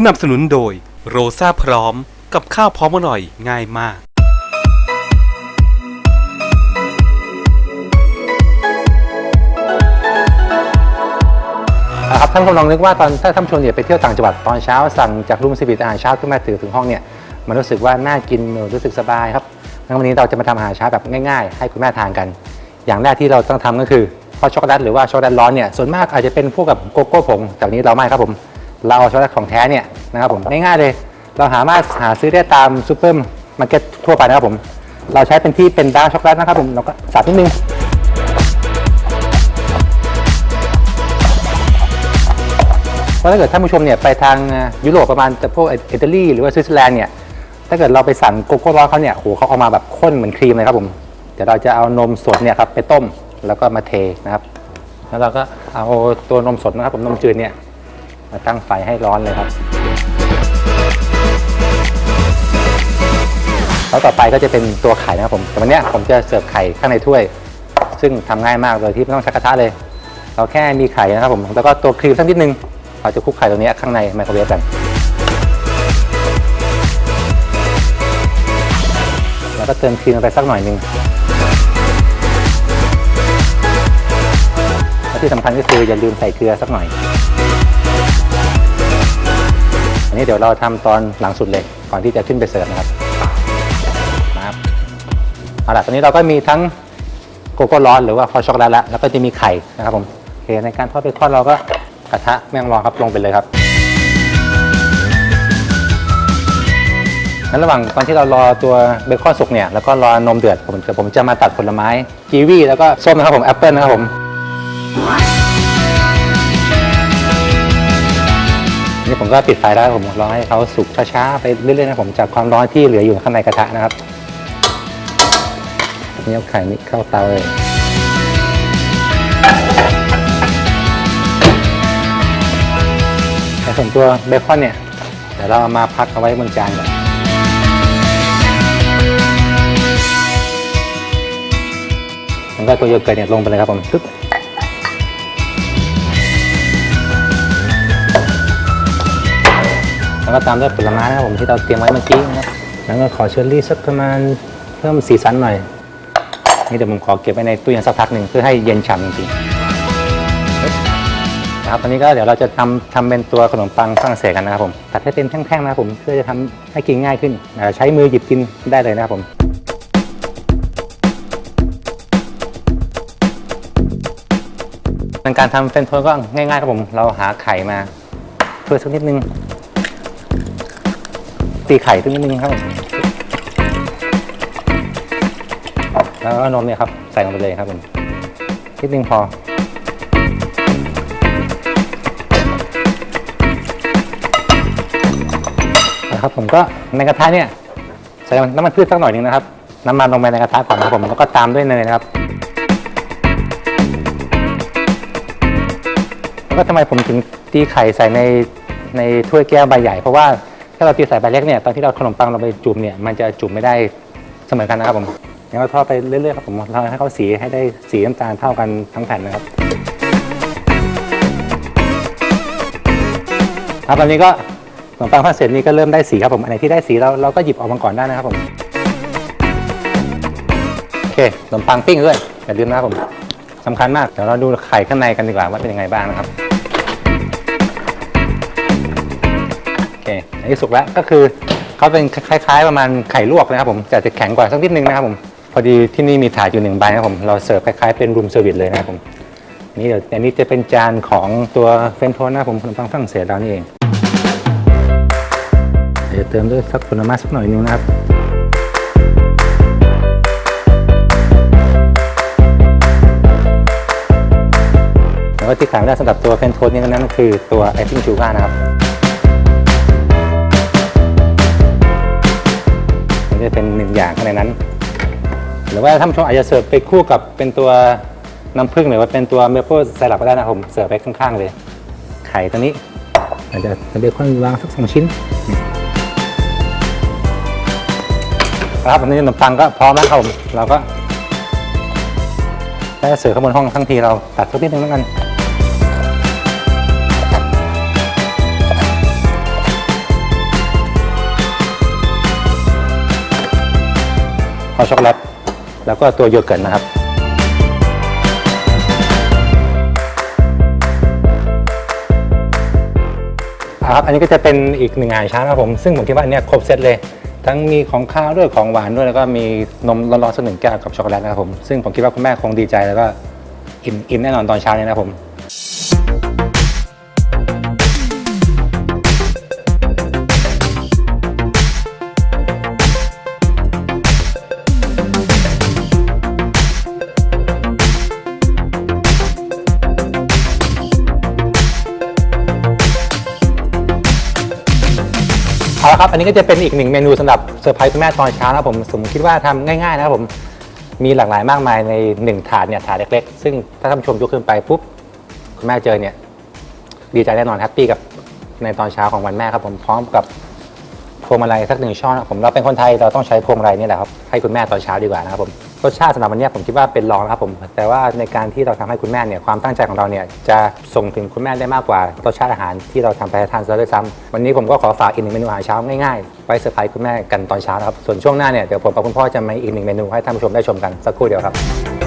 สนับสนุนโดยโรซาพร้อมกับข้าวพร้อมอร่อยง่ายมาก นะครับท่านผู้ชมลองนึกว่าตอนถ้าท่านผู้ชมเนี่ยไปเที่ยวต่างจังหวัดตอนเช้าสั่งจากรูมสวิตอาหารเช้าขึ้นมาถือถึงห้องเนี่ยมันรู้สึกว่าน่ากินรู้สึกสบายครับงั้นวันนี้เราจะมาทำอาหารเช้าแบบง่ายๆ ให้คุณแม่ทานกัน อย่างแรกที่เราต้องทำก็คือข้าวช็อกโกแลตหรือว่าช็อกโกแลตร้อนเนี่ยส่วนมากอาจจะเป็นพวกกับโกโก้ผงแต่วันนี้เราไม่ครับผม เราเอาช็อกโกแลตของแท้เนี่ยนะครับผมง่ายๆเลย เราหามาหาซื้อได้ตามซูเปอร์มาร์เก็ตทั่วไปนะครับผม เราใช้เป็นที่เป็นดาร์กช็อกโกแลตนะครับผมเราก็สับนิดนึงเพราะถ้าเกิดท่านผู้ชมเนี่ยไปทางยุโรปประมาณแต่พวกอิตาลีหรือว่าสวิตเซอร์แลนด์เนี่ยถ้าเกิดเราไปสั่งโกโก้ร้อนเขาเนี่ยโหเขาเอามาแบบข้นเหมือนครีมเลยครับผมเดี๋ยวเราจะเอานมสดเนี่ยครับไปต้มแล้วก็มาเทนะครับ แล้วเราก็เอาตัวนมสดนะครับผมนมจืดเนี่ย มาตั้งไฟให้ร้อนเลยครับแล้วต่อไปก็จะเป็นตัวไข่นะครับผมแต่วันนี้ผมจะเสิร์ฟไข่ข้างในถ้วย ซึ่งทำง่ายมากโดยที่ไม่ต้องใช้กระทะเลย เราแค่มีไข่นะครับผมแล้วก็ตัวครีมสักนิดนึงเราจะคลุกไข่ตรงนี้ข้างในไมโครเวฟกันแล้วก็เติมครีมลงไปสักหน่อยนึงและที่สำคัญก็คืออย่าลืมใส่เกลือสักหน่อย นี้เดี๋ยวเราทำตอนหลังสุดเลยก่อนที่จะขึ้นไปเสิร์ฟนะครับนะครับเอาล่ะตอนนี้เราก็มีทั้งโกโก้ร้อนหรือว่าคอช็อกโกแลตแล้วแล้วก็จะมีไข่นะครับผมโอเคในการทอดเบคอนเราก็กระทะแม่งร้อนครับลงไปเลยครับนั้นระหว่างตอนที่เรารอตัวเบคอนสุกเนี่ยแล้วก็รอนมเดือดผมผมจะมาตัดผลไม้กีวีแล้วก็ส้มนะครับผมแอปเปิลนะครับผม ผมก็ปิดไฟแล้วผมรอให้เขาสุกช้าๆไปเรื่อยๆนะผมจากความร้อนที่เหลืออยู่ข้างในกระทะนะครับนี่เอาไข่นี่เข้าเตาเลยแต่ส่วนตัวเบคอนเนี่ยเดี๋ยวเราเอามาพักเอาไว้บนจานก่อนแล้วก็ตัวโยเกิร์ตเนี่ยลงไปเลยครับผม แล้วก็ตามด้วยผลไม้นะครับผมที่เราเตรียมไว้เมื่อกี้นะครับแล้วก็ขอเชอร์รี่สักประมาณเพิ่มสีสันหน่อย นี่เดี๋ยวผมขอเก็บไว้ในตู้เย็นสักพักหนึ่งเพื่อให้เย็นฉ่ำจริงๆนะครับตอนนี้ก็เดี๋ยวเราจะทำทำเป็นตัวขนมปังฝรั่งเศสกันนะครับผมตัดให้เป็นแท่งๆนะครับผมเพื่อจะทำให้กินง่ายขึ้นอ่าใช้มือหยิบกินได้เลยนะครับผมเป็นการทำเฟรนช์โทสต์ก็ง่ายๆครับผม เราหาไข่มาถ้วยสักนิดนึง ตีไข่สักนิดนึงครับผมแล้วก็นมเนี่ยครับใส่ลงไปเลยครับผมนิดนึงพอนะครับผมก็ในกระทะเนี่ยใส่น้ำมันพืชสักหน่อยนึงนะครับ น้ำมันลงไปในกระทะก่อนนะครับผมแล้วก็ตามด้วยเนยนะครับแล้วก็ทำไมผมถึงตีไข่ใส่ในในถ้วยแก้วใบใหญ่เพราะว่า ถ้าเราตีใส่ใบเล็กเนี่ยตอนที่เราขนมปังเราไปจุ่มเนี่ยมันจะจุ่มไม่ได้เสมอกันนะครับผมงั้นเราทอดไปเรื่อยๆครับผมเราให้เขาสีให้ได้สีน้ำตาลเท่ากันทั้งแผ่นนะครับครับตอนนี้ก็ขนมปังฝรั่งเศสนี่ก็เริ่มได้สีครับผมอันไหนที่ได้สีเราเราก็หยิบออกมาก่อนได้นะครับผมโอเคขนมปังปิ้งด้วยอย่าลืมนะครับผมสำคัญมากเดี๋ยวเราดูไข่ข้างในกันดีกว่าว่าเป็นยังไงบ้างนะครับ เคอันนี้สุกแล้วก็คือเขาเป็นคล้ายๆ ประมาณไข่ลวกนะครับผมแต่จะแข็งกว่าสักนิดนึงนะครับผมพอดีที่นี่มีถาดอยู่หนึ่งใบนะครับผมเราเสิร์ฟคล้ายๆเป็นรูมเซอร์วิสเลยนะครับผมนี่เดี๋ยวอันนี้จะเป็นจานของตัวเฟรนโทสต์นะครับผมขนมปังฝรั่งเศสเรานี่เองเดี๋ยวเติมด้วยสักผลไม้สักหน่อยนึงนะครับแล้วก็ที่ขายไม่ได้สำหรับตัวเฟนโทสนี่นั่นก็คือตัวไอซิ่งชูการ์นะครับ จะเป็นหนึ่งอย่างข้างในนั้น หรือว่าท่านผู้ชมอาจจะเสิร์ฟไปคู่กับเป็นตัวน้ำผึ้งหรือว่าเป็นตัวเมเปิลไซรัปก็ได้นะผมเสิร์ฟไปข้างๆเลย ไข่ตัวนี้ อาจจะเบคอนวางสักสองชิ้นครับอันนี้ขนมปังก็พร้อมแล้วครับผมเราก็ถ้เสิร์ฟข้างบนห้องทั้งทีเราตัดสักนิดนึงแล้วกัน ช็อกโกแลตแล้วก็ตัวโยเกิร์ตนะครับ ครับ อันนี้ก็จะเป็นอีกหนึ่งอาหารเช้านะครับผม ซึ่งผมคิดว่าอันเนี้ยครบเซตเลย ทั้งมีของข้าวด้วยของหวานด้วย แล้วก็มีนมร้อนๆสักหนึ่งแก้วกับช็อกโกแลตนะครับผม ซึ่งผมคิดว่าคุณแม่คงดีใจแล้วก็อิ่มอิ่มแน่นอนตอนเช้านี้นะครับผม ครับ อันนี้ก็จะเป็นอีกหนึ่งเมนูสำหรับเซอร์ไพรส์คุณแม่ตอนเช้านะครับผมผมคิดว่าทำง่ายๆนะครับผมมีหลากหลายมากมายในหนึ่งถาดเนี่ยถาดเล็กๆ ซึ่งถ้าท่านผู้ชมยกขึ้นไปปุ๊บคุณแม่เจอเนี่ยดีใจแน่นอนแฮปปี้กับในตอนเช้าของวันแม่ครับผมพร้อมกับพวงมาลัยสักหนึ่งช่อนะครับผมเราเป็นคนไทยเราต้องใช้พวงมาลัยนี่แหละครับให้คุณแม่ตอนเช้าดีกว่านะครับผม รสชาติสำหรับวันนี้ผมคิดว่าเป็นรองนะครับผมแต่ว่าในการที่เราทำให้คุณแม่เนี่ยความตั้งใจของเราเนี่ยจะส่งถึงคุณแม่ได้มากกว่ารสชาติอาหารที่เราทำไปทานซะด้วยซ้ำวันนี้ผมก็ขอฝากอีกหนึ่งเมนูอาหารเช้าง่ายๆไว้เซอร์ไพรส์คุณแม่กันตอนเช้านะครับส่วนช่วงหน้าเนี่ยเดี๋ยวผมกับคุณพ่อจะมาอีกหนึ่งเมนูให้ท่านผู้ชมได้ชมกันสักครู่เดียวครับ